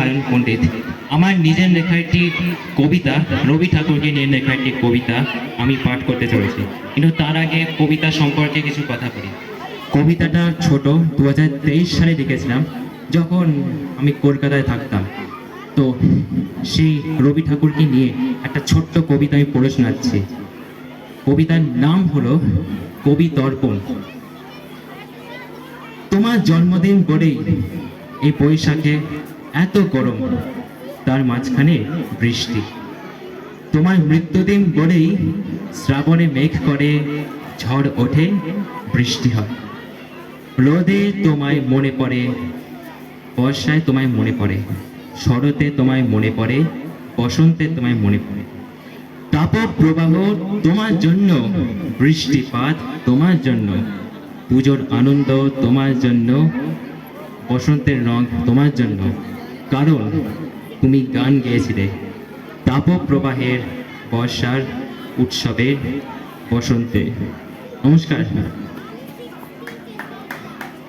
সায়ন পণ্ডিত। আমার নিজের লেখা একটি কবিতা, রবি ঠাকুরকে নিয়ে লেখা একটি কবিতা আমি পাঠ করতে চলেছি। কিন্তু তার আগে কবিতা সম্পর্কে কিছু কথা বলি। কবিতাটা ছোট দু সালে লিখেছিলাম, যখন আমি কলকাতায় থাকতাম। তো সেই রবি ঠাকুরকে নিয়ে একটা ছোট্ট কবিতা আমি পড়ে শোনাচ্ছি। কবিতার নাম হলো কবি দর্পণ তোমার জন্মদিন বলেই এই বৈশাখে এত গরম, তার মাঝখানে বৃষ্টি। তোমার মৃত্যুদিন বলেই শ্রাবণে মেঘ করে, ঝড় ওঠে, বৃষ্টি হয়। রোদে তোমায় মনে পড়ে, বর্ষায় তোমায় মনে পড়ে, শরতে তোমায় মনে পড়ে, বসন্তে তোমায় মনে পড়ে। তাপ প্রবাহ তোমার জন্য, বৃষ্টিপাত তোমার জন্য, পুজোর আনন্দ তোমার জন্য, বসন্তের রং তোমার জন্য। কারণ তুমি গান গেয়েছিলে। তাপ প্রবাহের বর্ষার উৎসবের বসন্তে। নমস্কার।